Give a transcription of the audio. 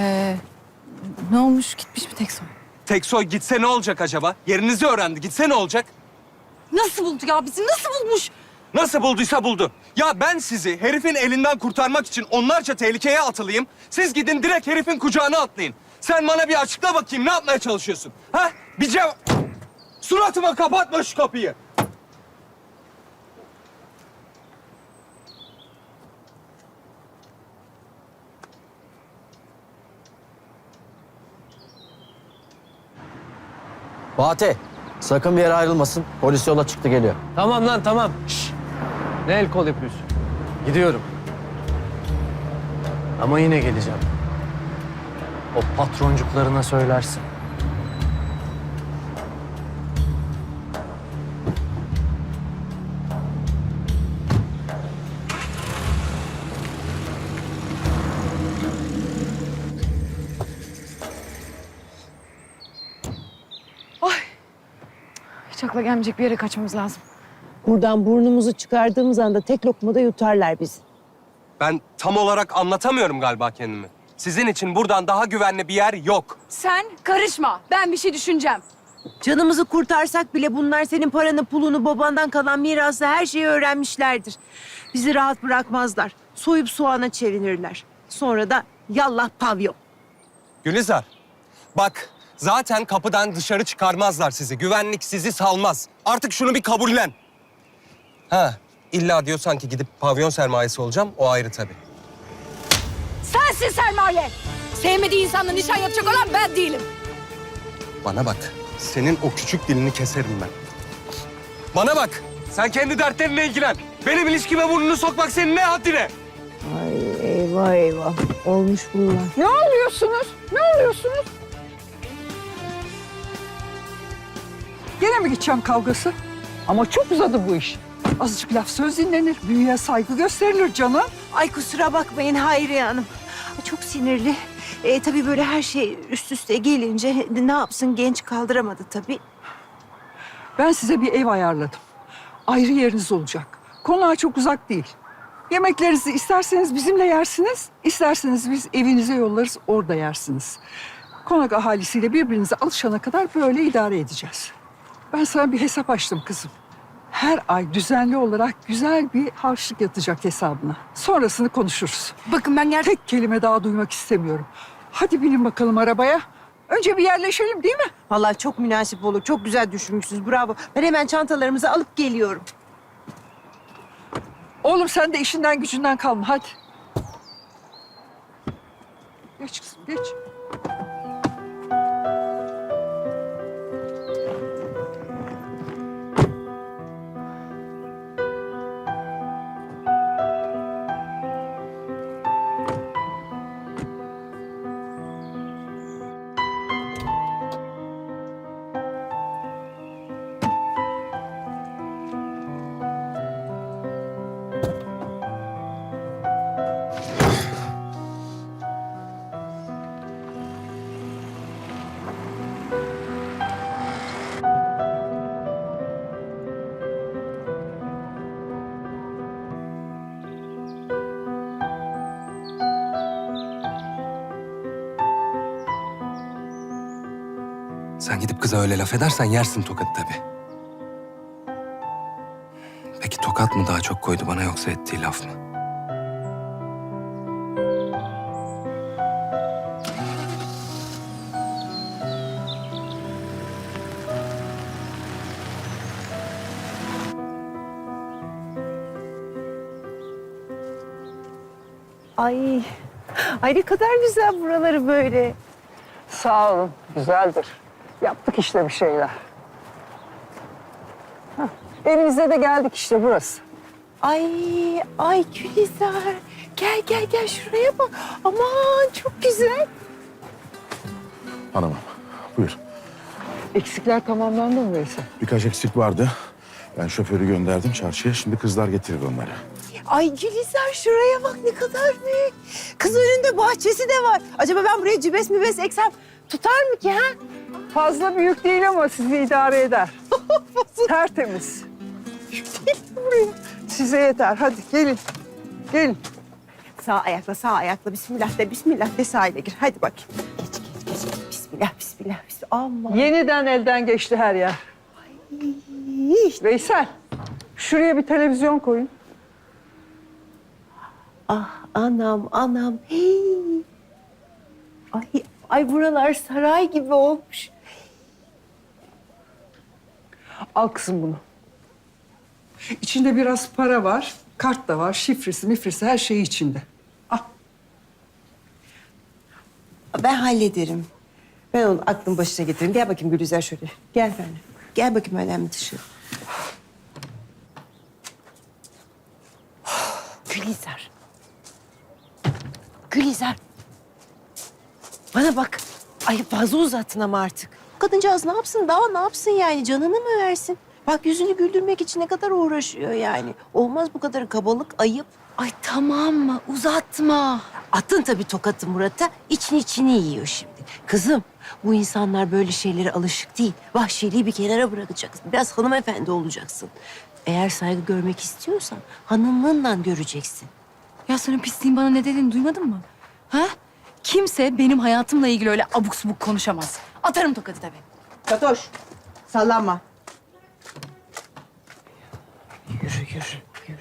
Ee, ne olmuş? Gitmiş mi Teksoy? Teksoy gitse ne olacak acaba? Yerinizi öğrendi. Gitse ne olacak? Nasıl buldu ya bizi? Nasıl bulmuş? Nasıl bulduysa buldu. Ya ben sizi herifin elinden kurtarmak için onlarca tehlikeye atılayım. Siz gidin direkt herifin kucağına atlayın. Sen bana bir açıkla bakayım ne yapmaya çalışıyorsun? Ha? Bir cevap... Suratıma kapatma şu kapıyı. Fatih, sakın bir yere ayrılmasın. Polis yola çıktı geliyor. Tamam lan tamam. Şş. Ne el kol yapıyorsun? Gidiyorum. Ama yine geleceğim. O patroncuklarına söylersin. Hiç akla gelmeyecek bir yere kaçmamız lazım. Buradan burnumuzu çıkardığımız anda tek lokmada yutarlar bizi. Ben tam olarak anlatamıyorum galiba kendimi. Sizin için buradan daha güvenli bir yer yok. Sen karışma. Ben bir şey düşüneceğim. Canımızı kurtarsak bile bunlar senin paranı, pulunu, babandan kalan mirası her şeyi öğrenmişlerdir. Bizi rahat bırakmazlar. Soyup soğana çevirirler. Sonra da yallah pavyon. Gülizar, bak zaten kapıdan dışarı çıkarmazlar sizi. Güvenlik sizi salmaz. Artık şunu bir kabullen. Ha, illa diyorsan ki gidip pavyon sermayesi olacağım. O ayrı tabii. Sensin sermaye. Sevmediği insanla nişan yapacak olan ben değilim. Bana bak, senin o küçük dilini keserim ben. Bana bak, sen kendi dertlerinle ilgilen. Benim ilişkime burnunu sokmak senin ne haddine? Ay eyvah eyvah. Olmuş bunlar. Ne oluyorsunuz? Ne oluyorsunuz? Gene mi gideceğim kavgası? Ama çok uzadı bu iş. Azıcık laf söz dinlenir, büyüye saygı gösterilir canım. Ay kusura bakmayın Hayriye Hanım. Çok sinirli. E, tabii böyle her şey üst üste gelince ne yapsın genç kaldıramadı tabii. Ben size bir ev ayarladım. Ayrı yeriniz olacak. Konağa çok uzak değil. Yemeklerinizi isterseniz bizimle yersiniz, isterseniz biz evinize yollarız, orada yersiniz. Konak ahalisiyle birbirinize alışana kadar böyle idare edeceğiz. Ben sana bir hesap açtım kızım. Her ay düzenli olarak güzel bir harçlık yatacak hesabına. Sonrasını konuşuruz. Bakın ben gerçekten... Tek kelime daha duymak istemiyorum. Hadi binin bakalım arabaya. Önce bir yerleşelim değil mi? Vallahi çok münasip olur. Çok güzel düşünmüşsünüz. Bravo. Ben hemen çantalarımızı alıp geliyorum. Oğlum sen de işinden gücünden kalma hadi. Geç kızım geç. Sen gidip kıza öyle laf edersen yersin tokat tabii. Peki tokat mı daha çok koydu bana yoksa ettiği laf mı? Ay. Ay ne kadar güzel buraları böyle. Sağ olun güzeldir. Yaptık işte bir şeyler. Hah, Evinize de geldik işte burası. Ay, ay Gülizar. Gel gel gel şuraya bak. Aman çok güzel. Hanımım, buyur. Eksikler tamamlandı mı Veysel? Birkaç eksik vardı. Ben şoförü gönderdim çarşıya. Şimdi kızlar getirir onları. Ay Gülizar şuraya bak ne kadar büyük. Kız önünde bahçesi de var. Acaba ben buraya cübes mübes eksem tutar mı ki ha? Fazla büyük değil ama sizi idare eder. Tertemiz. Size yeter. Hadi gelin. Gelin. sağ ayakla, sağ ayakla. Bismillah de, bismillah de sahile gir. Hadi bakayım. Geç, geç, geç. Bismillah, bismillah, bismillah. Allah. Yeniden elden geçti her yer. Veysel, şuraya bir televizyon koyun. Ah anam, anam. Hey. Ay, ay buralar saray gibi olmuş. Al kızım bunu. İçinde biraz para var, kart da var, şifresi, mifresi her şey içinde. Al. Ben hallederim. Ben onu aklın başına getiririm. Gel bakayım Gülizar şöyle. Gel benimle. Gel bakayım önemli dışı. Gülizar. Gülizar. Bana bak. Ay fazla uzattın ama artık. Kadıncağız ne yapsın? Daha ne yapsın yani? Canını mı versin? Bak yüzünü güldürmek için ne kadar uğraşıyor yani. Olmaz bu kadar kabalık, ayıp. Ay tamam mı? Uzatma. Attın tabii tokatı Murat'a. İçini içini yiyor şimdi. Kızım bu insanlar böyle şeylere alışık değil. Vahşiliği bir kenara bırakacaksın. Biraz hanımefendi olacaksın. Eğer saygı görmek istiyorsan hanımlığından göreceksin. Ya senin pisliğin bana ne dediğini duymadın mı? Ha? Kimse benim hayatımla ilgili öyle abuk subuk konuşamaz. Atarım tokadı tabii. Fatoş sallama. Yürü yürü yürü.